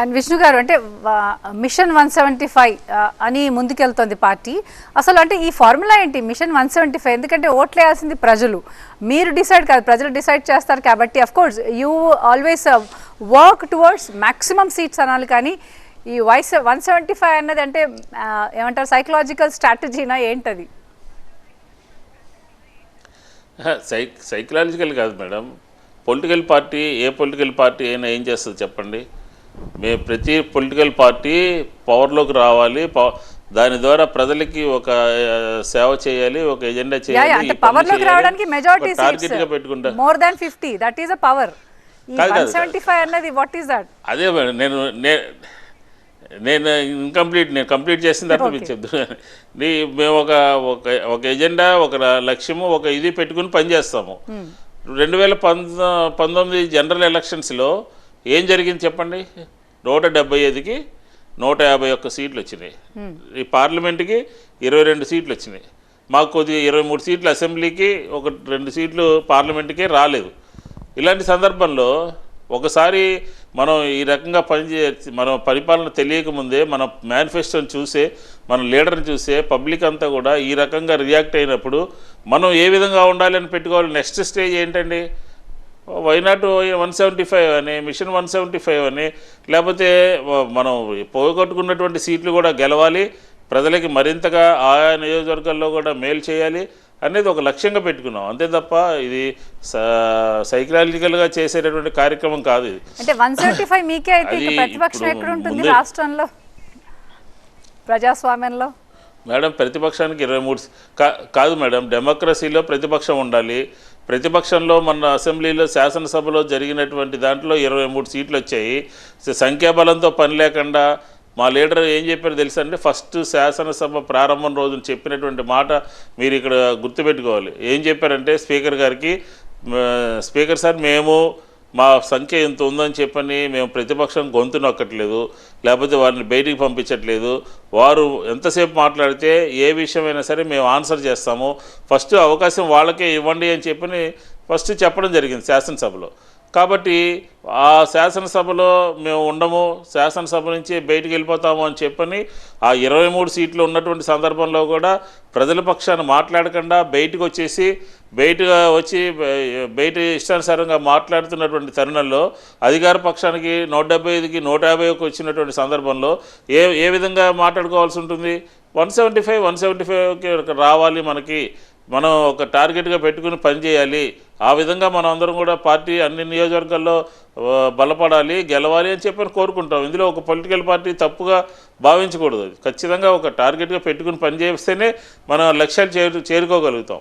And Vishnu గారు అంటే machine one seventy five అని ముందుకెళ్తోంది పార్టీ. అసలు అంటే ఈ ఫార్ములా ఏంటి? మిషన్ వన్ సెవెంటీ ఫైవ్ ఎందుకంటే ఓట్లేయాల్సింది ప్రజలు. మీరు డిసైడ్ కాదు ప్రజలు డిసైడ్ చేస్తారు కాబట్టి of course you always work towards maximum seats అనాలి. కానీ ఈ వైస్ వన్ సెవెంటీ ఫైవ్ అన్నది అంటే ఏమంటారు సైకలాజికల్ స్ట్రాటజీనా ఏంటది? సై సైకలాజికల్ కాదు మేడం. పొలిటికల్ పార్టీ ఏ పొలిటికల్ పార్టీ అయినా ఏం చేస్తుంది చెప్పండి? మేము ప్రతి పొలిటికల్ పార్టీ పవర్లోకి రావాలి దాని ద్వారా ప్రజలకి ఒక సేవ చేయాలి ఒక ఎజెండా చేయాలి పవర్లోకి రావడానికి మెజారిటీ target గా పెట్టుకుంటా. More than fifty that is a power అన్నది వాట్ ఈస్ దట్ అదే నేను నేను ఇన్కంప్లీట్ నేను కంప్లీట్ చేసిన తర్వాత మీకు చెప్తున్నాను మేము ఒక ఒక ఎజెండా ఒక లక్ష్యము ఒక ఇది పెట్టుకుని పనిచేస్తాము. రెండు వేల పంతొమ్మిది జనరల్ ఎలక్షన్స్లో ఏం జరిగింది చెప్పండి? నూట డెబ్బై ఐదుకి నూట యాభై ఒక్క సీట్లు వచ్చినాయి. ఈ పార్లమెంట్కి ఇరవై రెండు సీట్లు వచ్చినాయి. మాకు కొద్దిగా ఇరవై మూడు సీట్లు అసెంబ్లీకి ఒక రెండు సీట్లు పార్లమెంట్కి రాలేదు. ఇలాంటి సందర్భంలో ఒకసారి మనం ఈ రకంగా పనిచే మనం పరిపాలన తెలియకముందే మన మేనిఫెస్టోని చూసే మన లీడర్ని చూసే పబ్లిక్ అంతా కూడా ఈ రకంగా రియాక్ట్ అయినప్పుడు మనం ఏ విధంగా ఉండాలి అని పెట్టుకోవాలి? నెక్స్ట్ స్టేజ్ ఏంటండి? Why not one seventy five అని మిషన్ వన్ సెవెంటీ ఫైవ్ అని లేకపోతే మనం పోగొట్టుకున్నటువంటి సీట్లు కూడా గెలవాలి ప్రజలకి మరింతగా ఆయా నియోజకవర్గాల్లో కూడా మేలు చేయాలి అనేది ఒక లక్ష్యంగా పెట్టుకున్నాం. అంతే తప్ప ఇది సైకలాజికల్గా చేసేటటువంటి కార్యక్రమం కాదు ఇది. అంటే వన్ సెవెంటీ ఫైవ్ మీకే అయితే ప్రతిపక్షం ఎక్కడ ఉంటుంది రాష్ట్రంలో? ప్రజాస్వామ్యంలో? మేడం ప్రతిపక్షానికి ఇరవై మూడు కా- కాదు మేడం డెమోక్రసీలో ప్రతిపక్షం ఉండాలి. ప్రతిపక్షంలో మన అసెంబ్లీలో శాసనసభలో జరిగినటువంటి దాంట్లో ఇరవై మూడు సీట్లు వచ్చాయి. సంఖ్యాబలంతో పని లేకుండా మా లీడర్ ఏం చెప్పారు తెలుసా అంటే ఫస్ట్ శాసనసభ ప్రారంభం రోజున చెప్పినటువంటి మాట మీరు ఇక్కడ గుర్తుపెట్టుకోవాలి. ఏం చెప్పారంటే స్పీకర్ గారికి స్పీకర్ సార్ మేము మా సంఖ్య ఇంత ఉందని చెప్పని మేము ప్రతిపక్షం గొంతు నొక్కట్లేదు లేకపోతే వారిని బయటికి పంపించట్లేదు. వారు ఎంతసేపు మాట్లాడితే ఏ విషయమైనా సరే మేము ఆన్సర్ చేస్తాము. ఫస్ట్ అవకాశం వాళ్ళకే ఇవ్వండి అని చెప్పని ఫస్ట్ చెప్పడం జరిగింది శాసనసభలో. కాబట్టి ఆ శాసనసభలో మేము ఉండము శాసనసభ నుంచి బయటికి వెళ్ళిపోతాము అని చెప్పని ఆ ఇరవై మూడు సీట్లు ఉన్నటువంటి సందర్భంలో కూడా ప్రజల పక్షాన్ని మాట్లాడకుండా బయటకు వచ్చేసి బయటగా వచ్చి బయట ఇష్టానుసారంగా మాట్లాడుతున్నటువంటి తరుణంలో అధికార పక్షానికి నూట డెబ్బై ఐదుకి నూట యాభైకి వచ్చినటువంటి సందర్భంలో ఏ ఏ విధంగా మాట్లాడుకోవాల్సి ఉంటుంది? One seventy five one seventy ఫైవ్కి రావాలి మనకి. మనం ఒక టార్గెట్గా పెట్టుకుని పనిచేయాలి ఆ విధంగా మనం అందరం కూడా పార్టీ అన్ని నియోజకవర్గాల్లో బలపడాలి గెలవాలి అని చెప్పని కోరుకుంటాం. ఇందులో ఒక పొలిటికల్ పార్టీ తప్పుగా భావించకూడదు. ఖచ్చితంగా ఒక టార్గెట్గా పెట్టుకుని పనిచేస్తేనే మనం లక్ష్యాలు చేరు చేరుకోగలుగుతాం.